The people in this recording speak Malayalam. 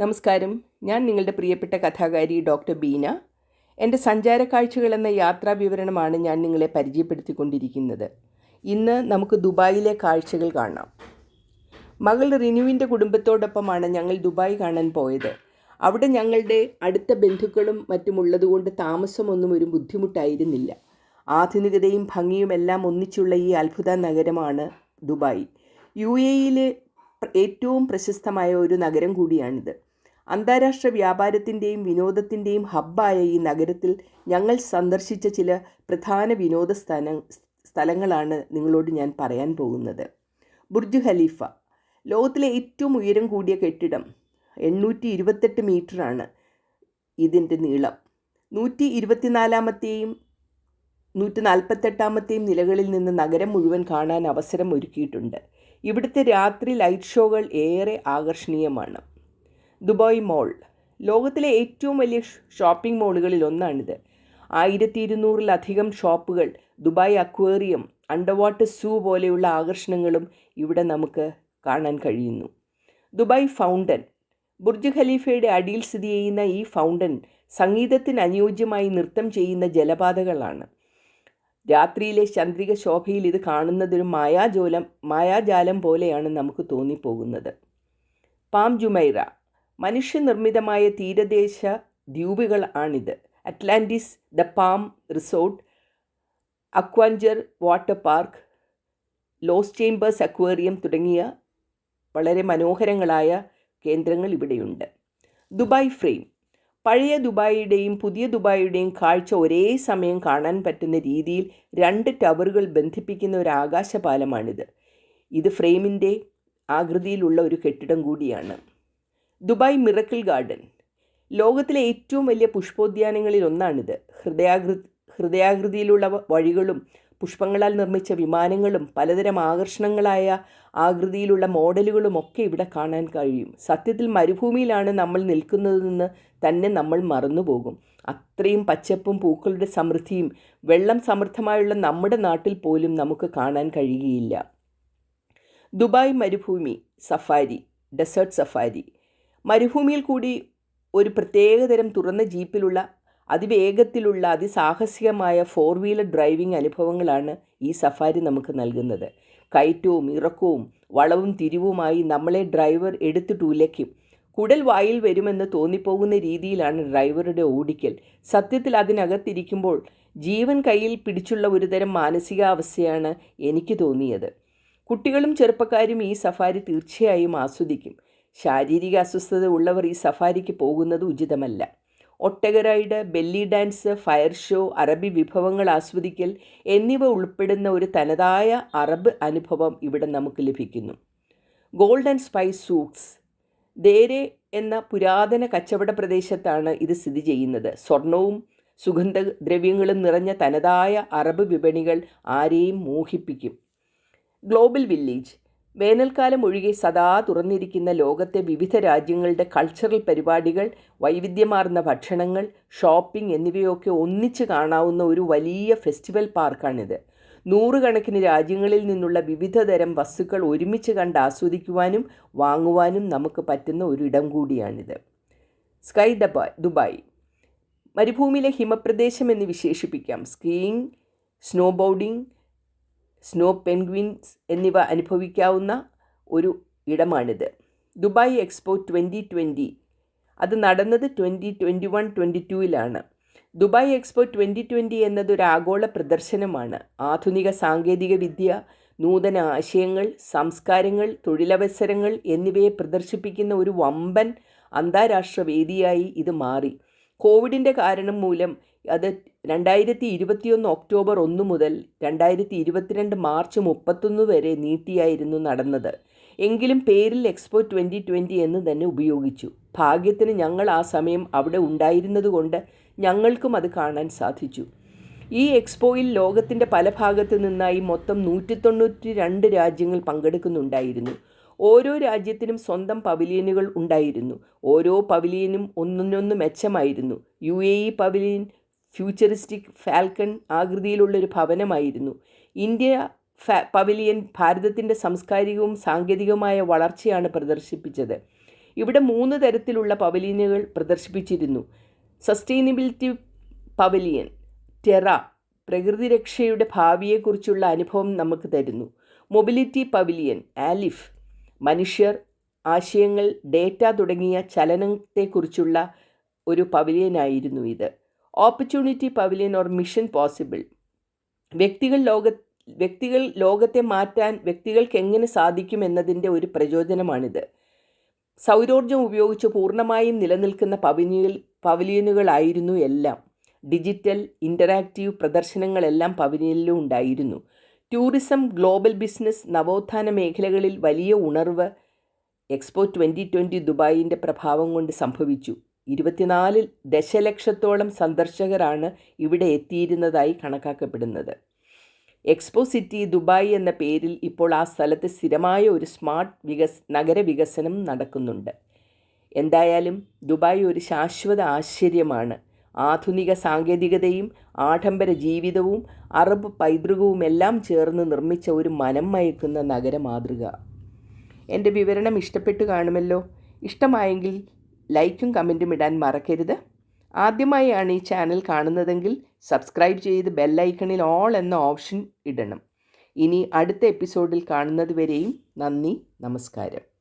നമസ്കാരം. ഞാൻ നിങ്ങളുടെ പ്രിയപ്പെട്ട കഥാകാരി ഡോക്ടർ ബീന. എന്റെ സഞ്ചാര കാഴ്ചകൾ എന്ന യാത്രാ വിവരണമാണ് ഞാൻ നിങ്ങളെ പരിചയപ്പെടുത്തിക്കൊണ്ടിരിക്കുന്നത്. ഇന്ന് നമുക്ക് ദുബായിലെ കാഴ്ചകൾ കാണാം. മകൾ റിനുവിന്റെ കുടുംബത്തോടൊപ്പമാണ് ഞങ്ങൾ ദുബായ് കാണാൻ പോയത്. അവിടെ ഞങ്ങളുടെ അടുത്ത ബന്ധുക്കളും മറ്റുമുള്ളതുകൊണ്ട് താമസമൊന്നും ഒരു ബുദ്ധിമുട്ടായിരുന്നില്ല. ആധുനികതയും ഭംഗിയും എല്ലാം ഒന്നിച്ചുള്ള ഈ അത്ഭുത നഗരമാണ് ദുബായ്. യു എയിലെ ഏറ്റവും പ്രശസ്തമായ ഒരു നഗരം കൂടിയാണിത്. അന്താരാഷ്ട്ര വ്യാപാരത്തിന്റെയും വിനോദത്തിന്റെയും ഹബ്ബായ ഈ നഗരത്തിൽ ഞങ്ങൾ സന്ദർശിച്ച ചില പ്രധാന വിനോദ സ്ഥല സ്ഥലങ്ങളാണ് നിങ്ങളോട് ഞാൻ പറയാൻ പോകുന്നത്. ബുർജ് ഖലീഫ ലോകത്തിലെ ഏറ്റവും ഉയരം കൂടിയ കെട്ടിടം എണ്ണൂറ്റി ഇരുപത്തെട്ട് മീറ്ററാണ് ഇതിന്റെ നീളം. നൂറ്റി ഇരുപത്തിനാലാമത്തെയും നൂറ്റി നാൽപ്പത്തെട്ടാമത്തെയും നിലകളിൽ നിന്ന് നഗരം മുഴുവൻ കാണാൻ അവസരം ഒരുക്കിയിട്ടുണ്ട്. ഇവിടുത്തെ രാത്രി ലൈറ്റ് ഷോകൾ ഏറെ ആകർഷണീയമാണ്. ദുബായ് മോൾ. ലോകത്തിലെ ഏറ്റവും വലിയ ഷോപ്പിംഗ് മോളുകളിൽ ഒന്നാണിത്. ആയിരത്തി ഇരുന്നൂറിലധികം ഷോപ്പുകൾ ദുബായ് അക്വേറിയം അണ്ടർവാട്ടർ സൂ പോലെയുള്ള ആകർഷണങ്ങളും ഇവിടെ നമുക്ക് കാണാൻ കഴിയുന്നു. Dubai fountain. ബുർജ് ഖലീഫയുടെ അടിയിൽ സ്ഥിതി ചെയ്യുന്ന ഈ ഫൗണ്ടൻ സംഗീതത്തിന് അനുയോജ്യമായി നൃത്തം ചെയ്യുന്ന ജലപാതകളാണ്. രാത്രിയിലെ ചന്ദ്രിക ശോഭയിൽ ഇത് കാണുന്നതൊരു മായാജോലം മായാജാലം പോലെയാണ് നമുക്ക് തോന്നിപ്പോകുന്നത്. Palm Jumeirah. മനുഷ്യനിർമ്മിതമായ തീരദേശ ദ്വീപുകൾ ആണിത്. Atlantis the Palm resort Aquaventure water park Lost Chambers aquarium തുടങ്ങിയ വളരെ മനോഹരങ്ങളായ കേന്ദ്രങ്ങൾ ഇവിടെയുണ്ട്. Dubai frame. പഴയ ദുബായിയുടെയും പുതിയ ദുബായിയുടെയും കാഴ്ച ഒരേ സമയം കാണാൻ പറ്റുന്ന രീതിയിൽ രണ്ട് ടവറുകൾ ബന്ധിപ്പിക്കുന്ന ഒരു ആകാശപാലമാണിത്. ഇത് ഫ്രെയിമിന്റെ ആകൃതിയിലുള്ള ഒരു കെട്ടിടം കൂടിയാണ്. Dubai Miracle Garden. ലോകത്തിലെ ഏറ്റവും വലിയ പുഷ്പോദ്യാനങ്ങളിൽ ഒന്നാണിത്. ഹൃദയാകൃ ഹൃദയാകൃതിയിലുള്ള വഴികളും പുഷ്പങ്ങളാൽ നിർമ്മിച്ച വിമാനങ്ങളും പലതരം ആകർഷണങ്ങളായ ആകൃതിയിലുള്ള മോഡലുകളും ഒക്കെ ഇവിടെ കാണാൻ കഴിയും. സത്യത്തിൽ മരുഭൂമിയിലാണ് നമ്മൾ നിൽക്കുന്നതെന്ന് തന്നെ നമ്മൾ മറന്നുപോകും. അത്രയും പച്ചപ്പും പൂക്കളുടെ സമൃദ്ധിയും വെള്ളം സമൃദ്ധമായുള്ള നമ്മുടെ നാട്ടിൽ പോലും നമുക്ക് കാണാൻ കഴിയുകയില്ല. ദുബായ് മരുഭൂമി സഫാരി ഡെസേർട്ട് സഫാരി. മരുഭൂമിയിൽ കൂടി ഒരു പ്രത്യേകതരം തുറന്ന ജീപ്പിലുള്ള അതിവേഗത്തിലുള്ള അതിസാഹസികമായ ഫോർ വീലർ ഡ്രൈവിംഗ് അനുഭവങ്ങളാണ് ഈ സഫാരി നമുക്ക് നൽകുന്നത്. കയറ്റവും ഇറക്കവും വളവും തിരിവുമായി നമ്മളെ ഡ്രൈവർ എടുത്തിട്ട് ഉലയ്ക്കും കുടൽ വായിൽ വരുമെന്ന് തോന്നിപ്പോകുന്ന രീതിയിലാണ് ഡ്രൈവറുടെ ഓടിക്കൽ. സത്യത്തിൽ അതിനകത്തിരിക്കുമ്പോൾ ജീവൻ കയ്യിൽ പിടിച്ചുള്ള ഒരുതരം മാനസികാവസ്ഥയാണ് എനിക്ക് തോന്നിയത്. കുട്ടികളും ചെറുപ്പക്കാരും ഈ സഫാരി തീർച്ചയായും ആസ്വദിക്കും. ശാരീരിക അസ്വസ്ഥത ഉള്ളവർ ഈ സഫാരിക്ക് പോകുന്നത് ഉചിതമല്ല. ഒട്ടകറൈഡ് ബെല്ലി ഡാൻസ് ഫയർ ഷോ അറബി വിഭവങ്ങൾ ആസ്വദിക്കൽ എന്നിവ ഉൾപ്പെടുന്ന ഒരു തനതായ അറബ് അനുഭവം ഇവിടെ നമുക്ക് ലഭിക്കുന്നു. ഗോൾഡൻ സ്പൈസ് സൂക്സ് ദേരെ എന്ന പുരാതന കച്ചവട പ്രദേശത്താണ് ഇത് സ്ഥിതി ചെയ്യുന്നത്. സ്വർണവും സുഗന്ധദ്രവ്യങ്ങളും നിറഞ്ഞ തനതായ അറബ് വിപണികൾ ആരെയും മോഹിപ്പിക്കും. ഗ്ലോബൽ വില്ലേജ് വേനൽക്കാലം ഒഴികെ സദാ തുറന്നിരിക്കുന്ന ലോകത്തെ വിവിധ രാജ്യങ്ങളുടെ കൾച്ചറൽ പരിപാടികൾ വൈവിധ്യമാർന്ന ഭക്ഷണങ്ങൾ ഷോപ്പിംഗ് എന്നിവയൊക്കെ ഒന്നിച്ച് കാണാവുന്ന ഒരു വലിയ ഫെസ്റ്റിവൽ പാർക്കാണിത് നൂറുകണക്കിന് രാജ്യങ്ങളിൽ നിന്നുള്ള വിവിധ തരം വസ്തുക്കൾ ഒരുമിച്ച് കണ്ട് ആസ്വദിക്കുവാനും വാങ്ങുവാനും നമുക്ക് പറ്റുന്ന ഒരു ഇടം കൂടിയാണിത്. സ്കൈ ദബായ് ദുബായ് മരുഭൂമിയിലെ ഹിമപ്രദേശം എന്ന് വിശേഷിപ്പിക്കാം. Skiing snowboarding snow penguins എന്നിവ അനുഭവിക്കാവുന്ന ഒരു ഇടമാണിത്. ദുബായ് എക്സ്പോ ട്വന്റി ട്വന്റി അത് നടന്നത് ട്വന്റി ട്വന്റി വൺ ട്വന്റി ടൂവിലാണ്. ദുബായ് എക്സ്പോ ട്വന്റി ട്വന്റി എന്നതൊരു ആഗോള പ്രദർശനമാണ്. ആധുനിക സാങ്കേതിക വിദ്യ നൂതന ആശയങ്ങൾ സംസ്കാരങ്ങൾ തൊഴിലവസരങ്ങൾ എന്നിവയെ പ്രദർശിപ്പിക്കുന്ന ഒരു വമ്പൻ അന്താരാഷ്ട്ര വേദിയായി ഇത് മാറി. കോവിഡിന്റെ കാരണം മൂലം അത് രണ്ടായിരത്തി ഇരുപത്തിയൊന്ന് ഒക്ടോബർ ഒന്ന് മുതൽ രണ്ടായിരത്തി ഇരുപത്തിരണ്ട് മാർച്ച് മുപ്പത്തൊന്ന് വരെ നീട്ടിയായിരുന്നു നടന്നത്. എങ്കിലും പേരിൽ എക്സ്പോ ട്വന്റി ട്വന്റി എന്ന് തന്നെ ഉപയോഗിച്ചു. ഭാഗ്യത്തിന് ഞങ്ങൾ ആ സമയം അവിടെ ഉണ്ടായിരുന്നതുകൊണ്ട് ഞങ്ങൾക്കും അത് കാണാൻ സാധിച്ചു. ഈ എക്സ്പോയിൽ ലോകത്തിന്റെ പല ഭാഗത്തു നിന്നായി മൊത്തം നൂറ്റി തൊണ്ണൂറ്റി രണ്ട് രാജ്യങ്ങൾ പങ്കെടുക്കുന്നുണ്ടായിരുന്നു. ഓരോ രാജ്യത്തിനും സ്വന്തം പവിലിയനുകൾ ഉണ്ടായിരുന്നു. ഓരോ പവിലിയനും ഒന്നിനൊന്ന് മെച്ചമായിരുന്നു. U A E pavilion futuristic falcon ആകൃതിയിലുള്ള ഒരു ഭവനമായിരുന്നു. ഇന്ത്യ പവിലിയൻ ഭാരതത്തിന്റെ സാംസ്കാരികവും സാങ്കേതികവുമായ വളർച്ചയാണ് പ്രദർശിപ്പിച്ചത്. ഇവിടെ മൂന്ന് തരത്തിലുള്ള പവലിയനുകൾ പ്രദർശിപ്പിച്ചിരുന്നു. സസ്റ്റൈനബിലിറ്റി പവലിയൻ ടെറ പ്രകൃതിരക്ഷയുടെ ഭാവിയെക്കുറിച്ചുള്ള അനുഭവം നമുക്ക് തരുന്നു. മൊബിലിറ്റി പവിലിയൻ ആലിഫ് മനുഷ്യർ ആശയങ്ങൾ ഡേറ്റ തുടങ്ങിയ ചലനത്തെക്കുറിച്ചുള്ള ഒരു പവിലിയനായിരുന്നു ഇത്. Opportunity pavilion or mission possible വ്യക്തികൾ ലോക വ്യക്തികൾ ലോകത്തെ മാറ്റാൻ വ്യക്തികൾക്ക് എങ്ങനെ സാധിക്കും എന്നതിന്റെ ഒരു പ്രചോദനമാണിത്. സൗരോർജം ഉപയോഗിച്ച് പൂർണമായും നിലനിൽക്കുന്ന പവലിയൻ പവലിയനുകളായിരുന്നു എല്ലാം. ഡിജിറ്റൽ ഇന്ററാക്റ്റീവ് പ്രദർശനങ്ങളെല്ലാം പവലിയനിലും ഉണ്ടായിരുന്നു. ടൂറിസം ഗ്ലോബൽ ബിസിനസ് നവോത്ഥാന മേഖലകളിൽ വലിയ ഉണർവ് എക്സ്പോ ട്വന്റി ട്വന്റി ദുബായിന്റെ പ്രഭാവം കൊണ്ട് സംഭവിച്ചു. ഇരുപത്തിനാല് ദശലക്ഷത്തോളം സന്ദർശകരാണ് ഇവിടെ എത്തിയിരുന്നതായി കണക്കാക്കപ്പെടുന്നത്. എക്സ്പോ സിറ്റി ദുബായ് എന്ന പേരിൽ ഇപ്പോൾ ആ സ്ഥലത്ത് സ്ഥിരമായ ഒരു സ്മാർട്ട് വികസ് നഗര വികസനം നടക്കുന്നുണ്ട്. എന്തായാലും ദുബായ് ഒരു ശാശ്വത ആശ്ചര്യമാണ്. ആധുനിക സാങ്കേതികതയും ആഡംബര ജീവിതവും അറബ് പൈതൃകവും എല്ലാം ചേർന്ന് നിർമ്മിച്ച ഒരു മനം മയക്കുന്ന നഗര മാതൃക. എന്റെ വിവരണം ഇഷ്ടപ്പെട്ടു കാണുമല്ലോ? ഇഷ്ടമായെങ്കിൽ ലൈക്കും കമന്റും ഇടാൻ മറക്കരുത്. ആദ്യമായാണ് ഈ ചാനൽ കാണുന്നതെങ്കിൽ സബ്സ്ക്രൈബ് ചെയ്ത് ബെല്ലൈക്കണിൽ ഓൾ എന്ന ഓപ്ഷൻ ഇടണം. ഇനി അടുത്ത എപ്പിസോഡിൽ കാണുന്നത് വരെയും നന്ദി നമസ്കാരം.